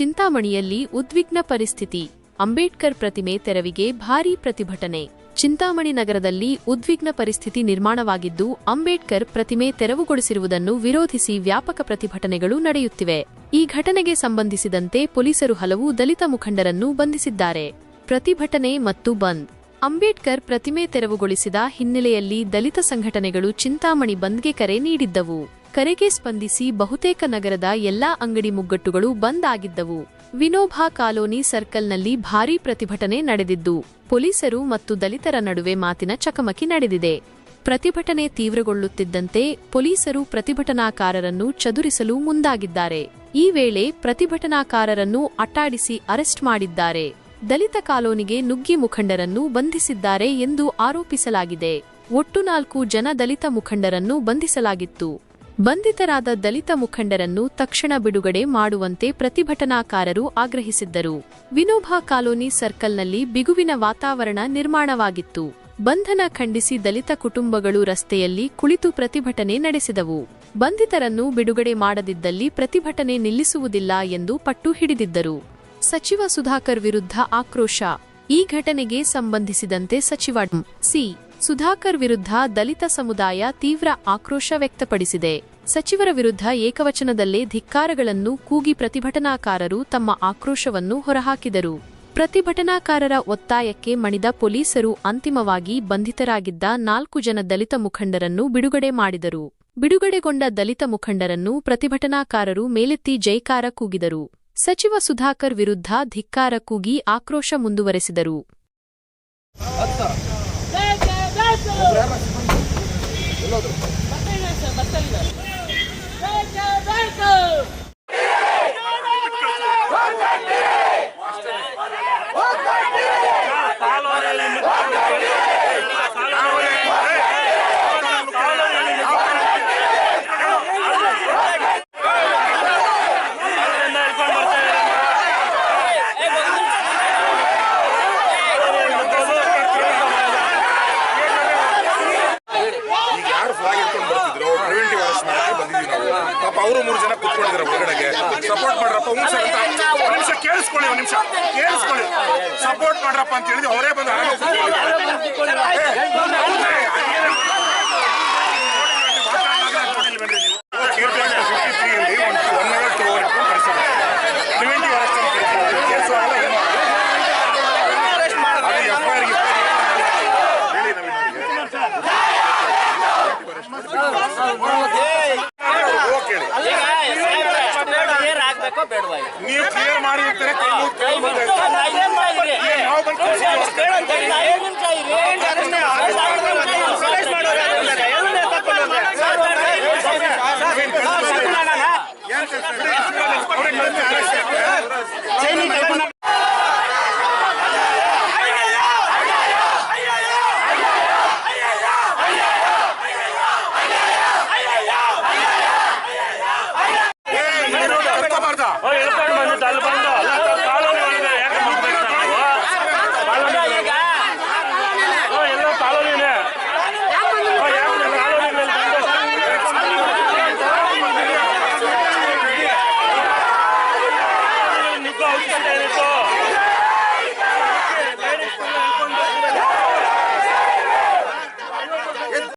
ಚಿಂತಾಮಣಿಯಲ್ಲಿ ಉದ್ವಿಗ್ನ ಪರಿಸ್ಥಿತಿ. ಅಂಬೇಡ್ಕರ್ ಪ್ರತಿಮೆ ತೆರವಿಗೆ ಭಾರೀ ಪ್ರತಿಭಟನೆ. ಚಿಂತಾಮಣಿ ನಗರದಲ್ಲಿ ಉದ್ವಿಗ್ನ ಪರಿಸ್ಥಿತಿ ನಿರ್ಮಾಣವಾಗಿದ್ದು, ಅಂಬೇಡ್ಕರ್ ಪ್ರತಿಮೆ ತೆರವುಗೊಳಿಸಿರುವುದನ್ನು ವಿರೋಧಿಸಿ ವ್ಯಾಪಕ ಪ್ರತಿಭಟನೆಗಳು ನಡೆಯುತ್ತಿವೆ. ಈ ಘಟನೆಗೆ ಸಂಬಂಧಿಸಿದಂತೆ ಪೊಲೀಸರು ಹಲವು ದಲಿತ ಮುಖಂಡರನ್ನು ಬಂಧಿಸಿದ್ದಾರೆ. ಪ್ರತಿಭಟನೆ ಮತ್ತು ಬಂದ್. ಅಂಬೇಡ್ಕರ್ ಪ್ರತಿಮೆ ತೆರವುಗೊಳಿಸಿದ ಹಿನ್ನೆಲೆಯಲ್ಲಿ ದಲಿತ ಸಂಘಟನೆಗಳು ಚಿಂತಾಮಣಿ ಬಂದ್ಗೆ ಕರೆ ನೀಡಿದ್ದವು. ಕರೆಗೆ ಸ್ಪಂದಿಸಿ ಬಹುತೇಕ ನಗರದ ಎಲ್ಲಾ ಅಂಗಡಿ ಮುಗ್ಗಟ್ಟುಗಳು ಬಂದ್ ಆಗಿದ್ದವು. ವಿನೋಭಾ ಕಾಲೋನಿ ಸರ್ಕಲ್ನಲ್ಲಿ ಭಾರೀ ಪ್ರತಿಭಟನೆ ನಡೆದಿದ್ದು, ಪೊಲೀಸರು ಮತ್ತು ದಲಿತರ ನಡುವೆ ಮಾತಿನ ಚಕಮಕಿ ನಡೆದಿದೆ. ಪ್ರತಿಭಟನೆ ತೀವ್ರಗೊಳ್ಳುತ್ತಿದ್ದಂತೆ ಪೊಲೀಸರು ಪ್ರತಿಭಟನಾಕಾರರನ್ನು ಚದುರಿಸಲು ಮುಂದಾಗಿದ್ದಾರೆ. ಈ ವೇಳೆ ಪ್ರತಿಭಟನಾಕಾರರನ್ನು ಅಟ್ಟಾಡಿಸಿ ಅರೆಸ್ಟ್ ಮಾಡಿದ್ದಾರೆ. ದಲಿತ ಕಾಲೋನಿಗೆ ನುಗ್ಗಿ ಮುಖಂಡರನ್ನು ಬಂಧಿಸಿದ್ದಾರೆ ಎಂದು ಆರೋಪಿಸಲಾಗಿದೆ. ಒಟ್ಟು ನಾಲ್ಕು ಜನ ದಲಿತ ಮುಖಂಡರನ್ನು ಬಂಧಿಸಲಾಗಿತ್ತು. ಬಂಧಿತರಾದ ದಲಿತ ಮುಖಂಡರನ್ನು ತಕ್ಷಣ ಬಿಡುಗಡೆ ಮಾಡುವಂತೆ ಪ್ರತಿಭಟನಾಕಾರರು ಆಗ್ರಹಿಸಿದ್ದರು. ವಿನೋಬಾ ಕಾಲೋನಿ ಸರ್ಕಲ್ನಲ್ಲಿ ಬಿಗುವಿನ ವಾತಾವರಣ ನಿರ್ಮಾಣವಾಗಿತ್ತು. ಬಂಧನ ಖಂಡಿಸಿ ದಲಿತ ಕುಟುಂಬಗಳು ರಸ್ತೆಯಲ್ಲಿ ಕುಳಿತು ಪ್ರತಿಭಟನೆ ನಡೆಸಿದವು. ಬಂಧಿತರನ್ನು ಬಿಡುಗಡೆ ಮಾಡದಿದ್ದಲ್ಲಿ ಪ್ರತಿಭಟನೆ ನಿಲ್ಲಿಸುವುದಿಲ್ಲ ಎಂದು ಪಟ್ಟು ಹಿಡಿದಿದ್ದರು. ಸಚಿವ ಸುಧಾಕರ್ ವಿರುದ್ಧ ಆಕ್ರೋಶ. ಈ ಘಟನೆಗೆ ಸಂಬಂಧಿಸಿದಂತೆ ಸಚಿವ. ಸಿ. ಸುಧಾಕರ್ ವಿರುದ್ಧ ದಲಿತ ಸಮುದಾಯ ತೀವ್ರ ಆಕ್ರೋಶ ವ್ಯಕ್ತಪಡಿಸಿದೆ. ಸಚಿವರ ವಿರುದ್ಧ ಏಕವಚನದಲ್ಲೇ ಧಿಕ್ಕಾರಗಳನ್ನು ಕೂಗಿ ಪ್ರತಿಭಟನಾಕಾರರು ತಮ್ಮ ಆಕ್ರೋಶವನ್ನು ಹೊರಹಾಕಿದರು. ಪ್ರತಿಭಟನಾಕಾರರ ಒತ್ತಾಯಕ್ಕೆ ಮಣಿದ ಪೊಲೀಸರು ಅಂತಿಮವಾಗಿ ಬಂಧಿತರಾಗಿದ್ದ ನಾಲ್ಕು ಜನ ದಲಿತ ಮುಖಂಡರನ್ನು ಬಿಡುಗಡೆ ಮಾಡಿದರು. ಬಿಡುಗಡೆಗೊಂಡ ದಲಿತ ಮುಖಂಡರನ್ನು ಪ್ರತಿಭಟನಾಕಾರರು ಮೇಲೆತ್ತಿ ಜೈಕಾರ ಕೂಗಿದರು. ಸಚಿವ ಸುಧಾಕರ್ ವಿರುದ್ಧ ಧಿಕ್ಕಾರ ಕೂಗಿ ಆಕ್ರೋಶ ಮುಂದುವರೆಸಿದರು. ಈಗ ಅವರು ಮೂರು ಜನ ಕುತ್ಕೊಂಡಿದ್ದಾರೆ ಹೊರಗಡೆಗೆ ಸಪೋರ್ಟ್ ಮಾಡ್ರಪ್ಪ ಹ್ಞೂ ಸರ್ ಅಂತ. ಒಂದು ನಿಮಿಷ ಕೇಳಿಸ್ಕೊಳ್ಳಿ ಒಂದು ನಿಮಿಷ. ಕೇಳಿಸ್ಕೊಳ್ಳಿ. ಸಪೋರ್ಟ್ ಮಾಡ್ರಪ್ಪ ಅಂತ ಹೇಳಿದ್ರೆ ಅವರೇ ಬಂದು ಆರಾಮಾಗಿ ಕೇಳಿ ನೀವು ಕ್ಲಿಯರ್ ಮಾಡಿರ್ತಾರೆ ಸೈನಿಕ